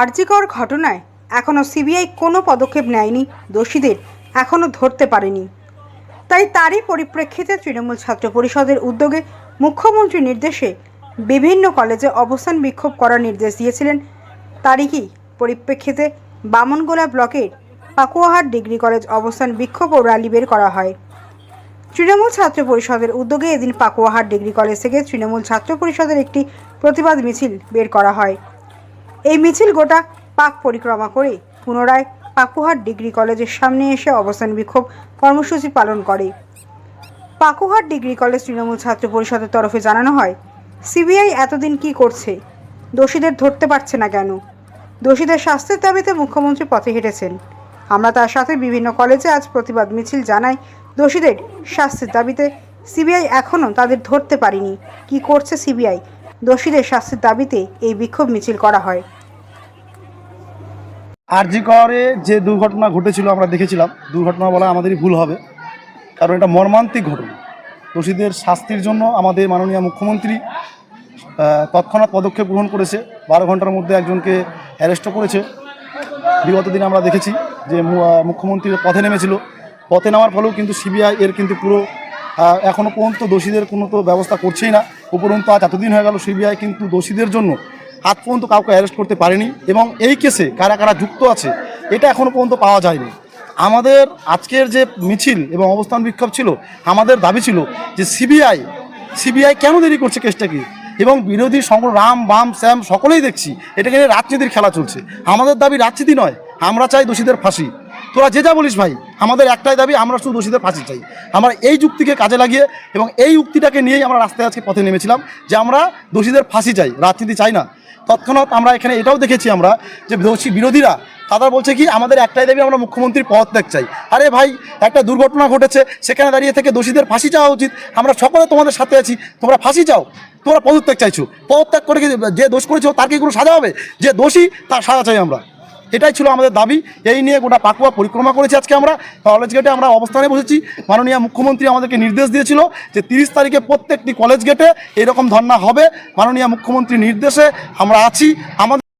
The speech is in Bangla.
আরজিকর ঘটনায় এখনও সিবিআই কোনো পদক্ষেপ নেয়নি, দোষীদের এখনও ধরতে পারেনি। তাই তারই পরিপ্রেক্ষিতে তৃণমূল ছাত্র পরিষদের উদ্যোগে মুখ্যমন্ত্রীর নির্দেশে বিভিন্ন কলেজে অবস্থান বিক্ষোভ করার নির্দেশ দিয়েছিলেন তারই পরিপ্রেক্ষিতে বামনগোলা ব্লকের পাকুয়াহাট ডিগ্রি কলেজ অবস্থান বিক্ষোভ ও র্যালি বের করা হয়। তৃণমূল ছাত্র পরিষদের উদ্যোগে এদিন পাকুয়াহাট ডিগ্রি কলেজ থেকে তৃণমূল ছাত্র পরিষদের একটি প্রতিবাদ মিছিল বের করা হয়। এই মিছিল গোটা পাক পরিক্রমা করে পুনরায় পাকুহাট ডিগ্রি কলেজের সামনে এসে অবস্থান বিক্ষোভ কর্মসূচি পালন করে। পাকুহাট ডিগ্রি কলেজ তৃণমূল ছাত্র পরিষদের তরফে জানানো হয়, সিবিআই এতদিন কি করছে? দোষীদের ধরতে পারছে না কেন? দোষীদের শাস্তির দাবিতে মুখ্যমন্ত্রী পথে হেঁটেছেন। আমরা তার সাথে বিভিন্ন কলেজে আজ প্রতিবাদ মিছিল জানাই দোষীদের শাস্তির দাবিতে। সিবিআই এখনও তাদের ধরতে পারিনি। কি করছে সিবিআই? দোষীদের শাস্তির দাবিতে এই বিক্ষোভ মিছিল করা হয়। আরজি করে যে দুর্ঘটনা ঘটেছিল আমরা দেখেছিলাম, দুর্ঘটনা বলা আমাদেরই ভুল হবে, কারণ এটা মর্মান্তিক ঘটনা। দোষীদের শাস্তির জন্য আমাদের মাননীয় মুখ্যমন্ত্রী তৎক্ষণাৎ পদক্ষেপ গ্রহণ করেছে, বারো ঘণ্টার মধ্যে একজনকে অ্যারেস্টও করেছে। বিগত দিনে আমরা দেখেছি যে মুখ্যমন্ত্রী পথে নেমেছিল। পথে নেওয়ার ফলেও কিন্তু সিবিআই এর কিন্তু পুরো এখনও পর্যন্ত দোষীদের কোনো তো ব্যবস্থা করছেই না। উপরন্তু আজ এতদিন হয়ে গেল, সিবিআই কিন্তু দোষীদের জন্য আজ পর্যন্ত কাউকে অ্যারেস্ট করতে পারেনি এবং এই কেসে কারা কারা যুক্ত আছে, এটা এখনও পর্যন্ত পাওয়া যায়নি। আমাদের আজকের যে মিছিল এবং অবস্থান বিক্ষোভ ছিল, আমাদের দাবি ছিল যে সিবিআই সিবিআই কেন দেরি করছে কেসটা কেসটাকে এবং বিরোধী সংগ্র রাম, বাম, শ্যাম, সকলেই দেখছি এটাকে রাজনীতির খেলা চলছে। আমাদের দাবি রাজনীতি নয়, আমরা চাই দোষীদের ফাঁসি। তোরা যে যা বলিস ভাই আমাদের একটাই দাবি, আমরা শুধু দোষীদের ফাঁসি চাই। আমরা এই যুক্তিকে কাজে লাগিয়ে এবং এই উক্তিটাকে নিয়েই আমরা রাস্তায় আজকে পথে নেমেছিলাম যে আমরা দোষীদের ফাঁসি চাই, রাজনীতি চাই না। তৎক্ষণাৎ আমরা এখানে এটাও দেখেছি আমরা যে দোষী বিরোধীরা তারা বলছে কি, আমাদের একটাই দাবি, আমরা মুখ্যমন্ত্রীর পদত্যাগ চাই। আরে ভাই, একটা দুর্ঘটনা ঘটেছে, সেখানে দাঁড়িয়ে থেকে দোষীদের ফাঁসি চাওয়া উচিত। আমরা সকলে তোমাদের সাথে আছি, তোমরা ফাঁসি চাও, তোমরা পদত্যাগ চাইছো। পদত্যাগ করে যে দোষ করেছ, তার কি কোনো সাজা হবে? যে দোষী, তার সাজা চাই আমরা। এটাই ছিল আমাদের দাবি। এই নিয়ে গোটা পাকুয়া পরিক্রমা করেছি আজকে আমরা। কলেজ গেটে আমরা অবস্থানে বসেছি। মাননীয় মুখ্যমন্ত্রী আমাদেরকে নির্দেশ দিয়েছিল যে তিরিশ তারিখে প্রত্যেকটি কলেজ গেটে এরকম ধর্না হবে। মাননীয় মুখ্যমন্ত্রী নির্দেশে আমরা আছি। আমাদের